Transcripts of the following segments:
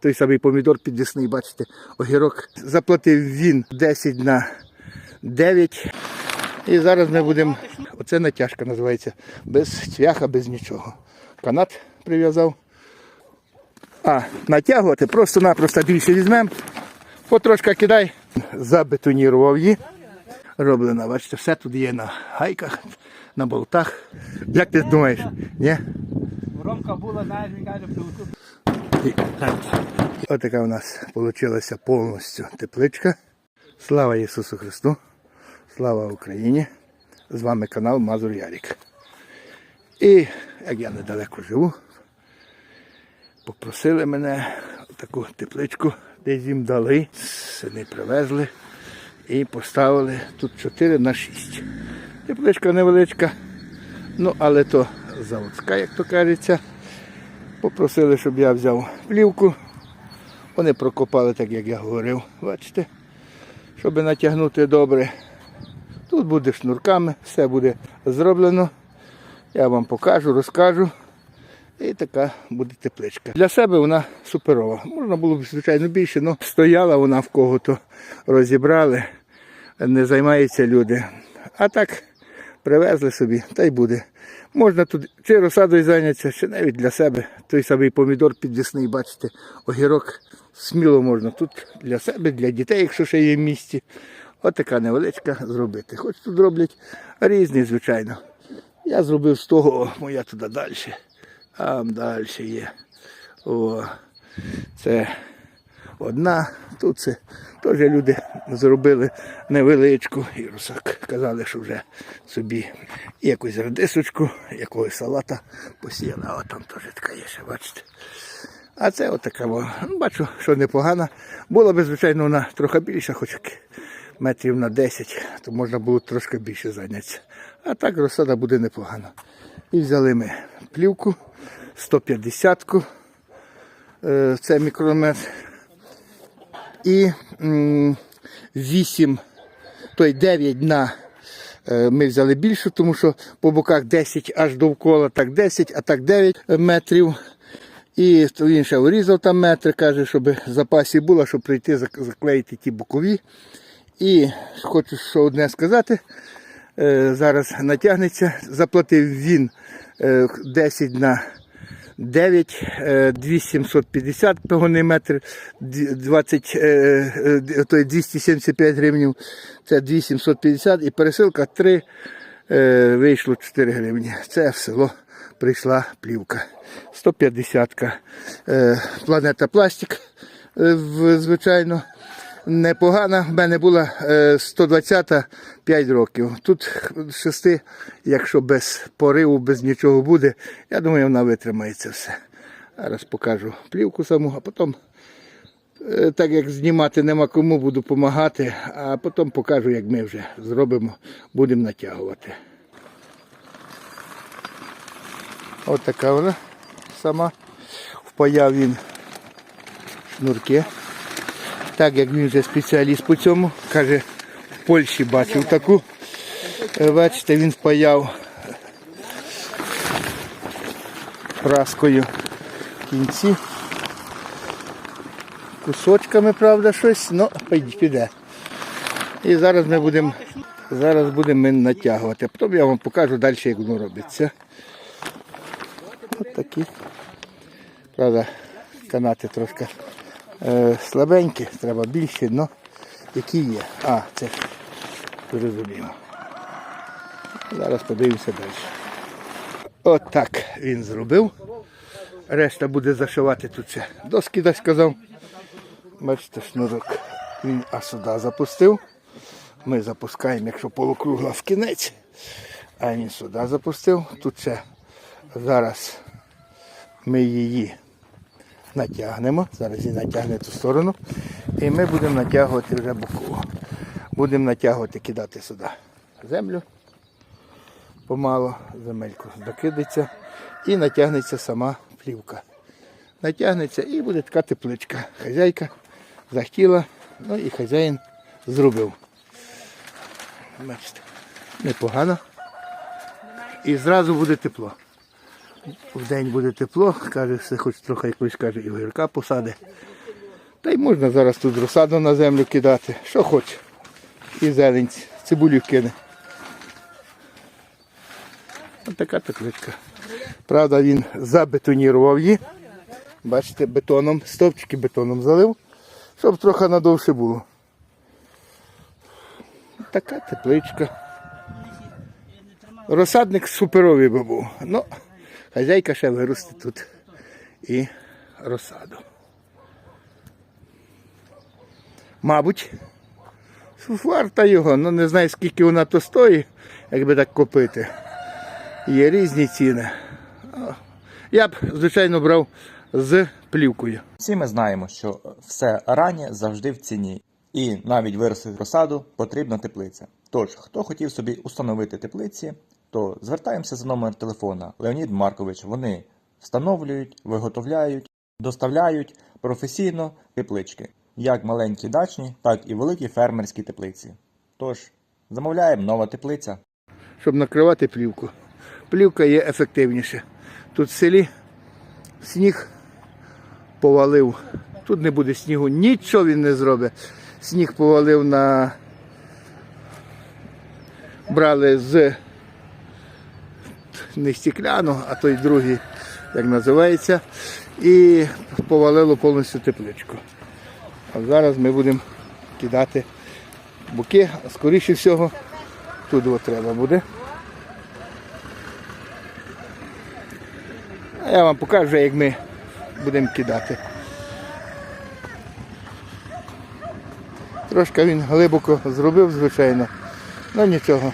той самий помідор підвісний, бачите, огірок. Заплатив він 10 на 9. І зараз ми будемо. Оце натяжка називається. Без цвяха, без нічого. Канат прив'язав. А натягувати просто-напросто більше візьмемо. Потрошка кидай. Забетонірував її. Роблено, бачите, все тут є на гайках, на болтах. Як ти думаєш? Ні? Ромка була, він каже, приведу. Ось така у нас вийшла повністю тепличка. Слава Ісусу Христу! Слава Україні! З вами канал Мазур Ярік. І як я недалеко живу, попросили мене таку тепличку, десь їм дали, сини привезли і поставили тут 4 на 6. Тепличка невеличка, ну але то заводська, як то кажеться. Попросили, щоб я взяв плівку. Вони прокопали, так як я говорив, бачите, щоб натягнути добре. Тут буде шнурками, все буде зроблено. Я вам покажу, розкажу. І така буде тепличка. Для себе вона суперова. Можна було б, звичайно, більше, але стояла вона в кого-то розібрали, не займаються люди. А так привезли собі, та й буде. Можна тут чи розсадою зайнятися, чи навіть для себе. Той самий помідор підвісний, бачите, огірок сміло можна тут для себе, для дітей, якщо ще є в місті. От така невеличка зробити. Хоч тут роблять різні, звичайно. Я зробив з того, моя туди далі. Там далі є. О, це одна. Тут це теж люди зробили невеличку. І русак казали, що вже собі якусь радисочку, якогось салата посіяли. А там теж така є ще, бачите. А це отака, ну, бачу, що непогана. Була б, звичайно, вона трохи більша, хоч метрів на 10, то можна було трошки більше зайнятися. А так розсада буде непогана. І взяли ми плівку 150-ку, е, це мікрометр. І м, 8, той 9 на е, ми взяли більше, тому що по боках 10 аж довкола, так 10, а так 9 метрів. І він ще урізав там метр, каже, щоб в запасі було, щоб прийти заклеїти ті бокові. І хочу що одне сказати. Е, Зараз натягнеться. Заплатив він е, 10 на 9, е, 2750 погонний метр, 20, е, е, то 275 гривень, це 2750 і пересилка 3, е, вийшло 4 гривні. Це в село прийшла плівка. 150 е, планета пластик, е, звичайно. Непогана, в мене була е, 120 5 років. Тут 6, якщо без пориву, без нічого буде, я думаю, вона витримається все. Зараз покажу плівку саму, а потім, е, так як знімати нема кому, буду допомагати, а потім покажу, як ми вже зробимо, будемо натягувати. Ось така вона сама. Впаяв він шнурки. Так як він вже спеціаліст по цьому, каже, в Польщі бачив таку. Е, Бачите, він впаяв праскою в кінці. Кусочками, правда, щось, ну, піде-. І зараз ми будемо зараз будемо натягувати. Потім я вам покажу далі, як воно робиться. Ось такі. Правда, канати трошки е, слабенькі, треба більше, але які є. А, це зрозуміло. Зараз подивимося далі. От він зробив. Решта буде зашивати тут це. Доски дасть сказав. Бачите, шнурок він аж сюди запустив. Ми запускаємо, якщо полукругла в кінець. А він сюди запустив. Тут ще зараз ми її натягнемо. Зараз її натягне ту сторону. І ми будемо натягувати вже боково. Будемо натягувати, кидати сюди землю. Помало земельку докидається і натягнеться сама плівка. Натягнеться і буде така тепличка. Хазяйка захотіла, ну і хазяїн зробив. Бачите, непогано. І зразу буде тепло. В день буде тепло, каже, все хоч трохи якось каже, і огірка посади. Та й можна зараз тут розсаду на землю кидати, що хоче. І зелень, цибулю кине. Ось така тепличка. Правда, він забетонірував її. Бачите, бетоном, стовпчики бетоном залив, щоб трохи надовше було. Така тепличка. Розсадник суперовий би був. Ну, хазяйка ще виросте тут і розсаду. Мабуть, варта його, ну не знаю скільки вона то стоїть, якби так купити. Є різні ціни. Я б, звичайно, брав з плівкою. Всі ми знаємо, що все раннє завжди в ціні, і навіть виростити розсаду потрібна теплиця. Тож, хто хотів собі установити теплиці, то звертаємося за номер телефона Леонід Маркович. Вони встановлюють, виготовляють, доставляють професійно теплички, як маленькі дачні, так і великі фермерські теплиці. Тож, замовляємо нова теплиця. щоб накривати плівку. Плівка є ефективніше. Тут в селі сніг повалив. Тут не буде снігу, нічого він не зробить. Сніг повалив на. Брали з не стекляну, а той другий, як називається, і повалило повністю тепличку. А зараз ми будемо кидати буки, а скоріше всього, тут от треба буде. А я вам покажу, як ми будемо кидати. Трошки він глибоко зробив, звичайно, але нічого.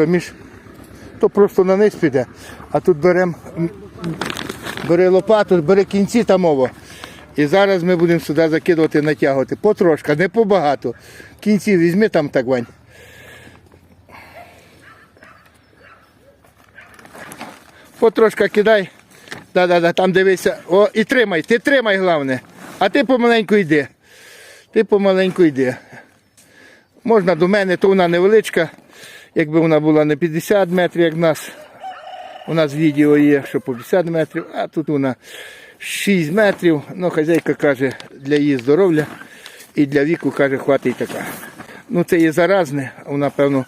Що між то просто на низ піде, а тут беремо бери лопату, бери кінці та мова. І зараз ми будемо сюди закидувати, натягувати. Потрошка, не побагато. Кінці візьми там так вань. Потрошка кидай. Да-да-да, там дивися. О, і тримай, ти тримай головне. А ти помаленьку йди. Ти помаленьку йди. Можна до мене, то вона невеличка. Якби вона була не 50 метрів, як в нас. У нас відео є, що по 50 метрів, а тут вона 6 метрів. Ну, хазяйка каже, для її здоров'я і для віку каже, хватить така. Ну це є заразне, вона, певно,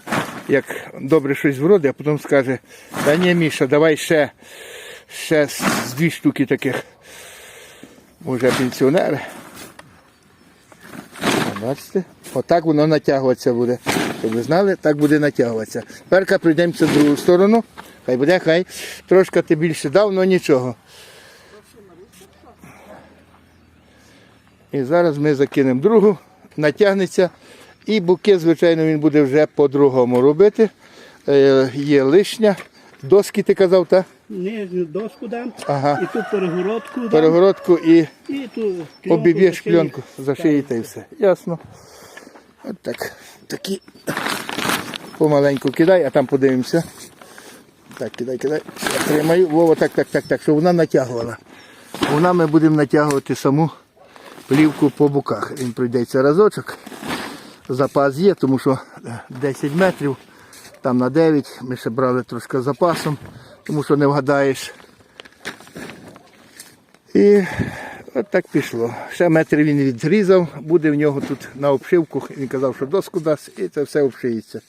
як добре щось вродить, а потім скаже, та ні, Міша, давай ще, ще дві штуки таких. Може пенсіонери. Бачите? Отак воно натягуватися буде. Щоб ви знали, так буде натягуватися. Перка прийдемося в другу сторону. Хай буде, хай. Трошки ти більше дав, але нічого. І зараз ми закинемо другу, натягнеться. І буки, звичайно, він буде вже по-другому робити. Е, є лишня. Доски ти казав, так? Нижню доску дам, Ага. і тут перегородку дам, Перегородку і і ту обіб'єш пленку, зашиєте і все. Ясно. От так. Такі помаленьку кидай, а там подивимося. Так, кидай, кидай. Я тримаю. Вова, так, так, так, так, щоб вона натягувала. Вона ми будемо натягувати саму плівку по боках. Він пройдеться разочок. Запас є, тому що е, 10 метрів, там на 9. Ми ще брали трошки запасом, тому що не вгадаєш. І от так пішло. Ще метр він відрізав, буде в нього тут на обшивку. Він казав, що доску дасть, і це все обшиється.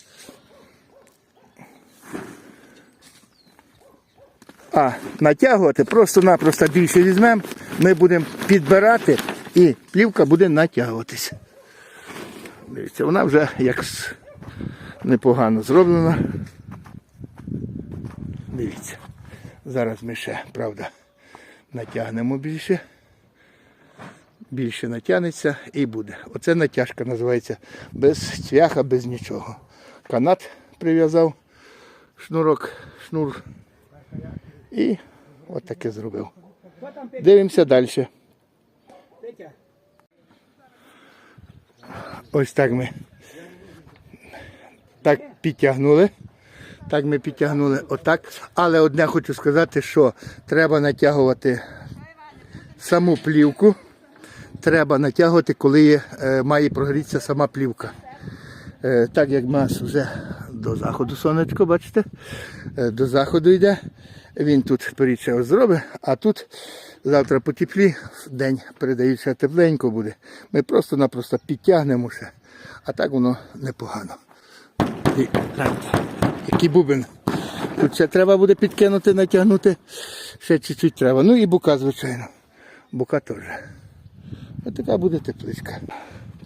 А натягувати просто-напросто більше візьмемо, ми будемо підбирати і плівка буде натягуватися. Дивіться, вона вже як непогано зроблена. Дивіться. Зараз ми ще, правда, натягнемо більше. Більше натягнеться і буде. Оце натяжка називається без цвяха, без нічого. Канат прив'язав, шнурок, шнур. І от зробив. Дивимося далі. Ось так ми так підтягнули. Так ми підтягнули отак. Але одне хочу сказати, що треба натягувати саму плівку. Треба натягувати, коли е, має прогрітися сама плівка. Е, так як в нас вже до заходу сонечко, бачите? Е, До заходу йде. Він тут періче зробить, а тут завтра потеплі, день передають ще тепленько буде. Ми просто-напросто підтягнемо ще. А так воно непогано. І, який бубен. Тут ще треба буде підкинути, натягнути. Ще чуть-чуть треба. Ну і бука, звичайно. Бука теж. Ось така буде тепличка.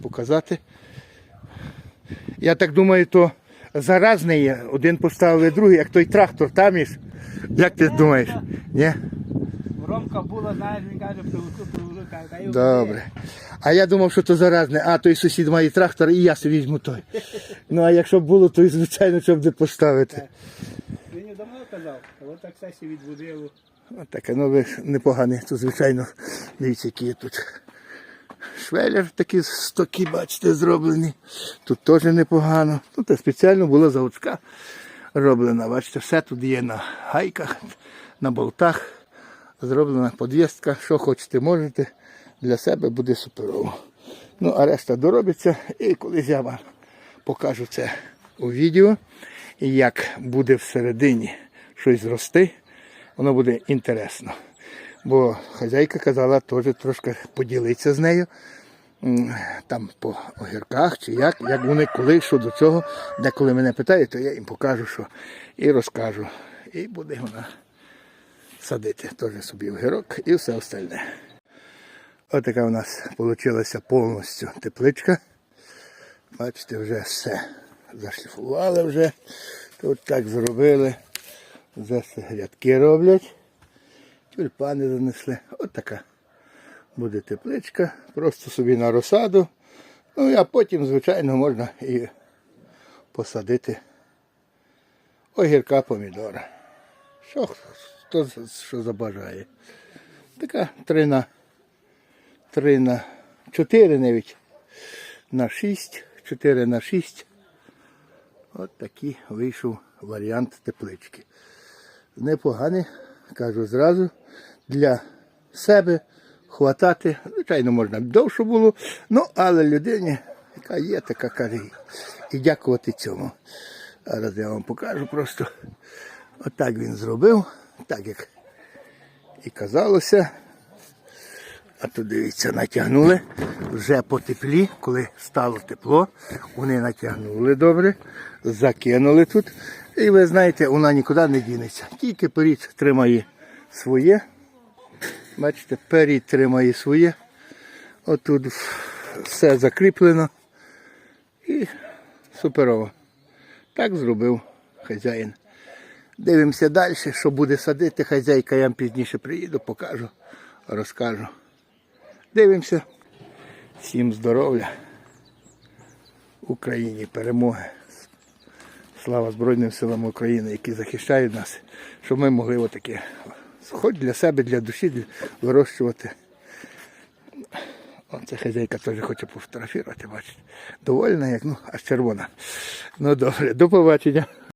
Показати. Я так думаю, то заразний є. Один поставили другий, як той трактор там є. Як ти думаєш? Ні? Ромка була, знаєш, він каже, привезу, привезу, каже, та й Добре. А я думав, що то заразне. А той сусід має трактор, і я собі візьму той. Ну а якщо б було, то і звичайно, щоб де поставити. Він і давно казав, а от так сесію відбудив. Ось таке, ну ви непогані. Тут, звичайно, дивіться, які є тут. Швелер такі стоки, бачите, зроблені. Тут теж непогано. Тут спеціально була заводська роблена. Бачите, все тут є на гайках, на болтах. Зроблена подвістка. Що хочете, можете. Для себе буде суперово. Ну, а решта доробиться. І колись я вам покажу це у відео. І як буде всередині щось рости, воно буде інтересно. Бо хазяйка казала теж трошки поділитися з нею. Там по огірках чи як, як вони коли, що до цього. Деколи мене питають, то я їм покажу, що і розкажу. І буде вона садити теж собі огірок і все остальне. Ось така у нас вийшла повністю тепличка. Бачите, вже все зашліфували вже. Тут так зробили. Вже все грядки роблять. Тюльпани занесли. От така буде тепличка. Просто собі на розсаду. Ну а потім, звичайно, можна і посадити огірка помідора. Що хто що забажає. Така три на три на чотири навіть на шість, чотири на шість. От такий вийшов варіант теплички. Непоганий, кажу зразу, для себе хватати. Звичайно, можна довше було, ну, але людині, яка є, така каже. і- дякувати цьому. Зараз я вам покажу просто. Отак він зробив, так як і казалося. А тут дивіться, натягнули вже по теплі, коли стало тепло, вони натягнули добре, закинули тут. І ви знаєте, вона нікуди не дінеться. Тільки перід тримає своє. Бачите, перід тримає своє. Отут все закріплено. І суперово. Так зробив хазяїн. Дивимося далі, що буде садити хазяйка, я вам пізніше приїду, покажу, розкажу. Дивимося. Всім здоров'я. Україні перемоги. Слава Збройним силам України, які захищають нас, щоб ми могли отаке, хоч для себе, для душі для- вирощувати. Оце хазяйка теж хоче пофотографувати, бачите. Довольна, як ну, аж червона. Ну добре, до побачення.